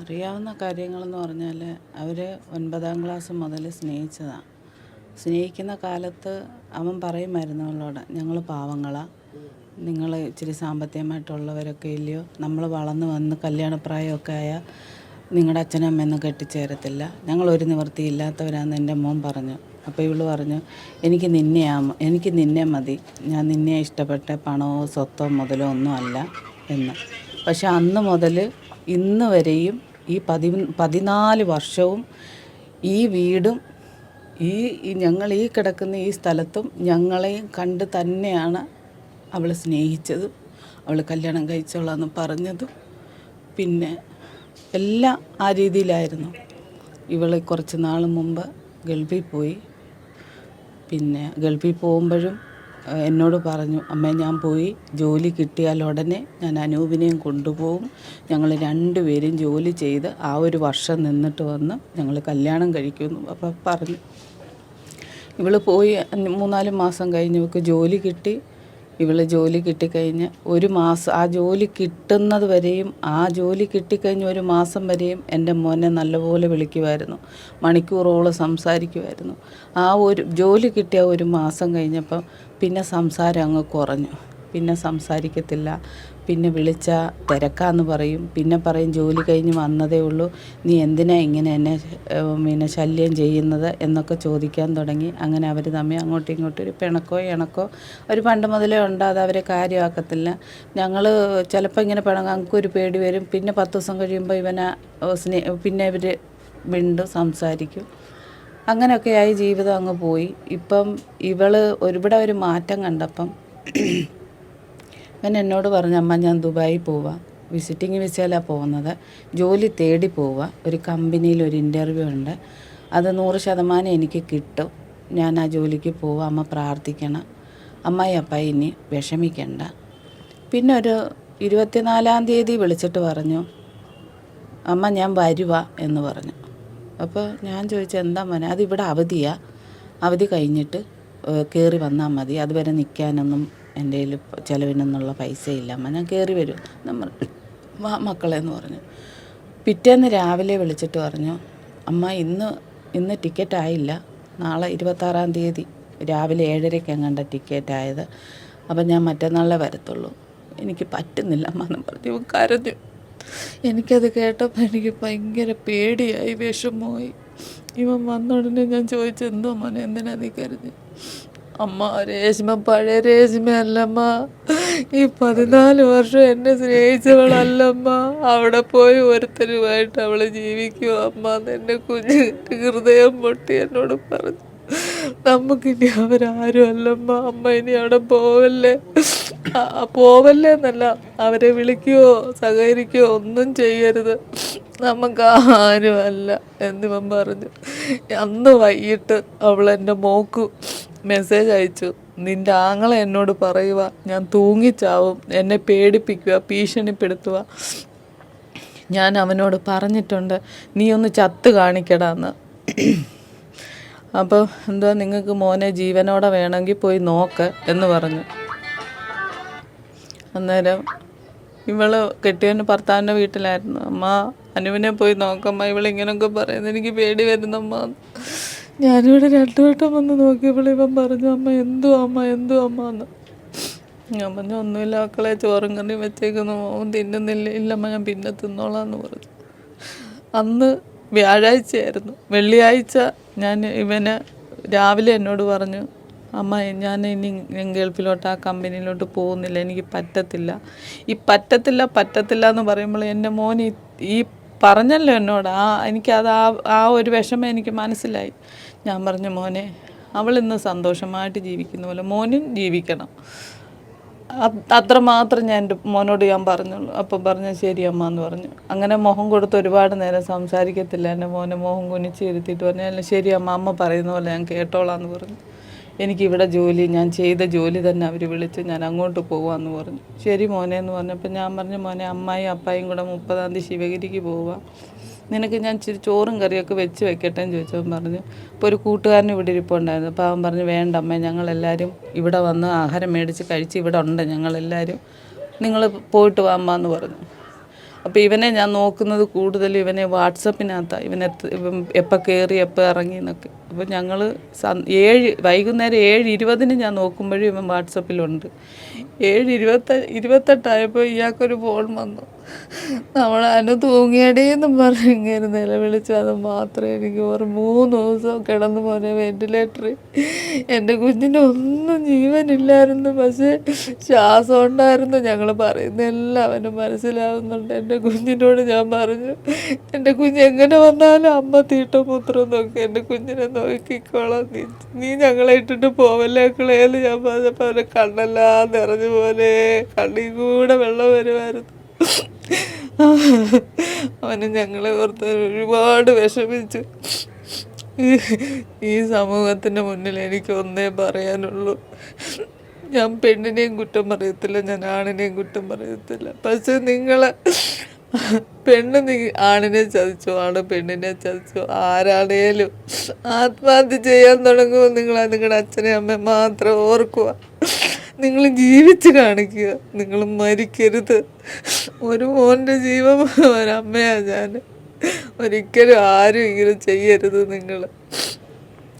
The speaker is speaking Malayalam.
അറിയാവുന്ന കാര്യങ്ങളെന്ന് പറഞ്ഞാൽ അവർ ഒൻപതാം ക്ലാസ് മുതൽ സ്നേഹിച്ചതാണ് സ്നേഹിക്കുന്ന കാലത്ത് അവൻ പറയുമായിരുന്നു അവളോട് ഞങ്ങൾ പാവങ്ങളാണ് നിങ്ങൾ ഇച്ചിരി സാമ്പത്തികമായിട്ടുള്ളവരൊക്കെ ഇല്ലയോ? നമ്മൾ വളർന്ന് വന്ന് കല്യാണപ്രായമൊക്കെ ആയാൽ നിങ്ങളുടെ അച്ഛനും അമ്മയൊന്നും കെട്ടിച്ചേരത്തില്ല. ഞങ്ങൾ ഒരു നിവൃത്തിയില്ലാത്തവരാണെന്ന് എന്റെ മോൻ പറഞ്ഞു. അപ്പോൾ ഇവൾ പറഞ്ഞു എനിക്ക് നിന്നെയാ എനിക്ക് നിന്നെ മതി. ഞാൻ നിന്നെ ഇഷ്ടപ്പെട്ട പണമോ സ്വത്തോ മുതലോ ഒന്നും അല്ല എന്ന്. പക്ഷെ അന്ന് മുതൽ ഇന്ന് വരെയും ഈ പതി പതിനാല് വർഷവും ഈ വീടും ഈ ഞങ്ങൾ ഈ കിടക്കുന്ന ഈ സ്ഥലത്തും ഞങ്ങളെയും കണ്ട് തന്നെയാണ് അവൾ സ്നേഹിച്ചതും അവൾ കല്യാണം കഴിച്ചോളാന്ന് പറഞ്ഞതും. പിന്നെ എല്ലാം ആ രീതിയിലായിരുന്നു. ഇവൾ കുറച്ച് നാൾ മുമ്പ് ഗൾഫിൽ പോയി. പിന്നെ ഗൾഫിൽ പോകുമ്പോഴും എന്നോട് പറഞ്ഞു അമ്മേ ഞാൻ പോയി ജോലി കിട്ടിയാൽ ഉടനെ ഞാൻ അനൂപിനെയും കൊണ്ടുപോകും. ഞങ്ങൾ രണ്ടുപേരും ജോലി ചെയ്ത് ആ ഒരു വർഷം നിന്നിട്ട് വന്ന് ഞങ്ങൾ കല്യാണം കഴിക്കുമെന്ന് അപ്പം പറഞ്ഞു. ഇവൾ പോയി മൂന്നാൽ മാസം കഴിഞ്ഞ് ഇവൾക്ക് ജോലി കിട്ടി. ഇവൾ ജോലി കിട്ടിക്കഴിഞ്ഞ് ഒരു മാസം ആ ജോലി കിട്ടുന്നത് വരെയും ആ ജോലി കിട്ടിക്കഴിഞ്ഞ് ഒരു മാസം വരെയും എന്റെ മോനെ നല്ലപോലെ വിളിക്കുമായിരുന്നു. മണിക്കൂറോളം സംസാരിക്കുമായിരുന്നു. ആ ഒരു ജോലി കിട്ടിയ ഒരു മാസം കഴിഞ്ഞപ്പം പിന്നെ സംസാരം അങ്ങ് കുറഞ്ഞു. പിന്നെ സംസാരിക്കത്തില്ല. പിന്നെ വിളിച്ചാൽ തിരക്കാന്ന് പറയും. പിന്നെ പറയും ജോലി കഴിഞ്ഞ് വന്നതേ ഉള്ളൂ. നീ എന്തിനാ ഇങ്ങനെ എന്നെ പിന്നെ ശല്യം ചെയ്യുന്നത്? എന്നൊക്കെ ചോദിക്കാൻ തുടങ്ങി. അങ്ങനെ അവർ തമ്മിൽ അങ്ങോട്ടും ഇങ്ങോട്ടും ഒരു പിണക്കോ ഇണക്കോ ഒരു പണ്ട് മുതലേ ഉണ്ട് അവരെ കാര്യമാക്കത്തില്ല. ഞങ്ങൾ ചിലപ്പോൾ ഇങ്ങനെ പിണങ്ങും. ഞങ്ങൾക്കൊരു പേടി വരും. പിന്നെ പത്ത് ദിവസം കഴിയുമ്പോൾ ഇവനെ സ്നേഹ സ്നേ പിന്നെ ഇവർ വീണ്ടും സംസാരിക്കും. അങ്ങനെയൊക്കെയായി ജീവിതം അങ്ങ് പോയി. ഇപ്പം ഇവൾ ഒരുപാട് ഒരു മാറ്റം കണ്ടപ്പം ഇവൻ എന്നോട് പറഞ്ഞു അമ്മ ഞാൻ ദുബായി പോവാം. വിസിറ്റിംഗ് വിസയിലാണ് പോകുന്നത്. ജോലി തേടി പോവുക ഒരു കമ്പനിയിൽ ഒരു ഇന്റർവ്യൂ ഉണ്ട്. അത് നൂറ് ശതമാനം എനിക്ക് കിട്ടും. ഞാൻ ആ ജോലിക്ക് പോവാം. അമ്മ പ്രാർത്ഥിക്കണം. അമ്മായി അപ്പ ഇനി വിഷമിക്കണ്ട. പിന്നെ ഒരു ഇരുപത്തിനാലാം തീയതി വിളിച്ചിട്ട് പറഞ്ഞു അമ്മ ഞാൻ വരുക എന്ന് പറഞ്ഞു. അപ്പോൾ ഞാൻ ചോദിച്ചു എന്താ മോനെ? അതിവിടെ അവധിയാണ് അവധി കഴിഞ്ഞിട്ട് കയറി വന്നാൽ മതി. അതുവരെ നിൽക്കാനൊന്നും എന്റെ കയ്യിൽ ചിലവിനൊന്നുള്ള പൈസ ഇല്ല അമ്മ ഞാൻ കയറി വരും. നമ്മൾ വാ മക്കളെന്ന് പറഞ്ഞു. പിറ്റേന്ന് രാവിലെ വിളിച്ചിട്ട് പറഞ്ഞു അമ്മ ഇന്ന് ഇന്ന് ടിക്കറ്റ് ആയില്ല. നാളെ ഇരുപത്താറാം തീയതി. രാവിലെ ഏഴരയ്ക്ക് എങ്ങാണ്ട ടിക്കറ്റ് ആയത്. അപ്പം ഞാൻ മറ്റന്നാളെ വരത്തുള്ളൂ. എനിക്ക് പറ്റുന്നില്ല അമ്മ എന്ന് പറഞ്ഞു. കരഞ്ഞു എനിക്കത് കേട്ടപ്പോൾ എനിക്ക് ഭയങ്കര പേടിയായി വിഷമമായി. ഇവൻ വന്ന ഉടനെ ഞാൻ ചോദിച്ചു എന്തോ മോനെ എന്തിനാ നീ കരുതി അമ്മ രേഷ്മ പഴയ രേഷ്മയല്ലമ്മ ഈ പതിനാല് വർഷം എന്നെ സ്നേഹിച്ചവളല്ലമ്മ. അവിടെ പോയി ഒരുത്തരുമായിട്ട് അവൾ ജീവിക്കുക അമ്മ എന്ന് കുഞ്ഞ് ഹൃദയം പൊട്ടി എന്നോട് പറഞ്ഞു. നമുക്കിനി അവരാരും അല്ലമ്മ അമ്മ ഇനി അവിടെ പോവല്ലേ? പോവല്ലേ എന്നല്ല അവരെ വിളിക്കുകയോ സഹകരിക്കുകയോ ഒന്നും ചെയ്യരുത്. നമുക്ക് ആരുമല്ല എന്നിവൻ പറഞ്ഞു. അന്ന് വൈകിട്ട് അവൾ എന്റെ മോക്ക് മെസ്സേജ് അയച്ചു. നിന്റെ ആങ്ങളെ എന്നോട് പറയുക ഞാൻ തൂങ്ങിച്ചാവും എന്നെ പേടിപ്പിക്കുക ഭീഷണിപ്പെടുത്തുക ഞാൻ അവനോട് പറഞ്ഞിട്ടുണ്ട് നീ ഒന്ന് ചത്ത് കാണിക്കടാന്ന്. അപ്പോൾ എന്താ നിങ്ങൾക്ക് മോനെ ജീവനോടെ വേണമെങ്കിൽ പോയി നോക്ക് എന്ന് പറഞ്ഞു. അന്നേരം ഇവൾ കെട്ടിയവന്റെ ഭർത്താവിന്റെ വീട്ടിലായിരുന്നു. അമ്മ അനുവിനെ പോയി നോക്കമ്മ ഇവളിങ്ങനൊക്കെ പറയുന്നത് എനിക്ക് പേടി വരുന്നമ്മ ഞാനിവിടെ രണ്ടു വട്ടം വന്ന് നോക്കിയപ്പോൾ ഇവൻ പറഞ്ഞു അമ്മ എന്തു അമ്മ എന്തു അമ്മ? എന്ന്. ഞാൻ പറഞ്ഞു ഒന്നുമില്ല മക്കളെ ചോറും കറി വെച്ചേക്കുന്നു. തിന്നുന്നില്ല ഇല്ലമ്മ ഞാൻ പിന്നെ തിന്നോളാം എന്ന് പറഞ്ഞു. അന്ന് വ്യാഴാഴ്ചയായിരുന്നു. വെള്ളിയാഴ്ച ഞാൻ ഇവന് രാവിലെ എന്നോട് പറഞ്ഞു അമ്മ ഞാൻ ഇനി ഗൾഫിലോട്ട് ആ കമ്പനിയിലോട്ട് പോകുന്നില്ല എനിക്ക് പറ്റത്തില്ല. ഈ പറ്റത്തില്ല പറ്റത്തില്ല എന്ന് പറയുമ്പോൾ എന്റെ മോൻ ഈ പറഞ്ഞല്ലോ എന്നോട്. ആ എനിക്കത് ആ ആ ഒരു വിഷമം എനിക്ക് മനസ്സിലായി. ഞാൻ പറഞ്ഞു മോനെ അവൾ ഇന്ന് സന്തോഷമായിട്ട് ജീവിക്കുന്ന പോലെ മോനും ജീവിക്കണം. അത്രമാത്രം ഞാൻ എന്റെ മോനോട് ഞാൻ പറഞ്ഞുള്ളൂ. അപ്പം പറഞ്ഞു ശരി അമ്മ എന്ന് പറഞ്ഞു. അങ്ങനെ മോഹം കൊടുത്ത് ഒരുപാട് നേരം സംസാരിക്കത്തില്ല. എന്റെ മോനെ മോഹം കുനിച്ച് ഇരുത്തിയിട്ട് പറഞ്ഞു. അല്ല ശരി അമ്മ അമ്മ പറയുന്ന പോലെ ഞാൻ കേട്ടോളാം എന്ന് പറഞ്ഞു. എനിക്കിവിടെ ജോലി ഞാൻ ചെയ്ത ജോലി തന്നെ അവർ വിളിച്ച് ഞാൻ അങ്ങോട്ട് പോവാന്ന് പറഞ്ഞു. ശരി മോനെ എന്ന് പറഞ്ഞപ്പോൾ ഞാൻ പറഞ്ഞു മോനെ അമ്മായി അപ്പായും കൂടെ മുപ്പതാം തീയതി ശിവഗിരിക്ക് പോവുക നിനക്ക് ഞാൻ ഇച്ചിരി ചോറും കറിയൊക്കെ വെച്ച് വെക്കട്ടെ എന്ന് ചോദിച്ചവൻ പറഞ്ഞു ഇപ്പോൾ ഒരു കൂട്ടുകാരൻ ഇവിടെ ഇരിപ്പുണ്ടായിരുന്നു. അപ്പോൾ അവൻ പറഞ്ഞു വേണ്ട അമ്മേ ഞങ്ങളെല്ലാവരും ഇവിടെ വന്ന് ആഹാരം മേടിച്ച് കഴിച്ച് ഇവിടെ ഉണ്ട് ഞങ്ങളെല്ലാവരും നിങ്ങൾ പോയിട്ട് വാ അമ്മ എന്ന് പറഞ്ഞു. അപ്പോൾ ഇവനെ ഞാൻ നോക്കുന്നത് കൂടുതലും ഇവനെ വാട്സപ്പിനകത്താണ് ഇവനെ എപ്പോൾ കയറി എപ്പോൾ ഇറങ്ങി എന്നൊക്കെ. അപ്പോൾ ഞങ്ങൾ ഏഴ് വൈകുന്നേരം ഏഴ് ഇരുപതിന് ഞാൻ നോക്കുമ്പോഴും ഇവൻ വാട്സപ്പിലുണ്ട്. ഏഴ് ഇരുപത്ത ഇരുപത്തെട്ടായപ്പോൾ ഇയാൾക്കൊരു ഫോൺ വന്നു. നമ്മൾ അനു തൂങ്ങിയടേന്ന് പറഞ്ഞ് ഇങ്ങനെ നിലവിളിച്ചു. അത് മാത്രമേ എനിക്ക് ഓർമ്മ മൂന്ന് ദിവസം കിടന്നു പോനെ വെന്റിലേറ്ററിൽ എന്റെ കുഞ്ഞിന് ഒന്നും ജീവനില്ലായിരുന്നു. പക്ഷേ ശ്വാസം ഉണ്ടായിരുന്നു. ഞങ്ങൾ പറയുന്നതെല്ലാം അവന് മനസ്സിലാവുന്നുണ്ട്. എന്റെ കുഞ്ഞിനോട് ഞാൻ പറഞ്ഞു എന്റെ കുഞ്ഞ് എങ്ങനെ വന്നാലും അമ്മ തീട്ടപുത്രം നോക്കി. എന്റെ കുഞ്ഞിനെ നോക്കിക്കോളാം. നീ നീ ഞങ്ങളെ ഇട്ടിട്ട് പോവല്ലേ ഞാൻ പറഞ്ഞപ്പോൾ അവന്റെ കണ്ണെല്ലാം നിറഞ്ഞു പോലെ കണ്ണിൽ കൂടെ വെള്ളം വരുമായിരുന്നു അവന് ഞങ്ങളെ ഓർത്ത് ഒരുപാട് വിഷമിച്ചു. ഈ- സമൂഹത്തിന്റെ മുന്നിൽ എനിക്ക് ഒന്നേ പറയാനുള്ളൂ. ഞാൻ പെണ്ണിനെയും കുറ്റം പറയത്തില്ല ഞാൻ ആണിനെയും കുറ്റം പറയത്തില്ല. പക്ഷെ നിങ്ങൾ പെണ്ണ് നീ ആണിനെ ചതിച്ചു ആണ് പെണ്ണിനെ ചതിച്ചു ആരാണേലും ആത്മഹത്യ ചെയ്യാൻ തുടങ്ങുമ്പോൾ നിങ്ങൾ നിങ്ങളുടെ അച്ഛനെയും അമ്മയും മാത്രം ഓർക്കുക നിങ്ങൾ ജീവിച്ച് കാണിക്കുക. നിങ്ങൾ മരിക്കരുത്. ഒരു മോന്റെ ജീവൻ ഒരമ്മയാണ് ഞാൻ. ഒരിക്കലും ആരും ഇങ്ങനെ ചെയ്യരുത് നിങ്ങൾ.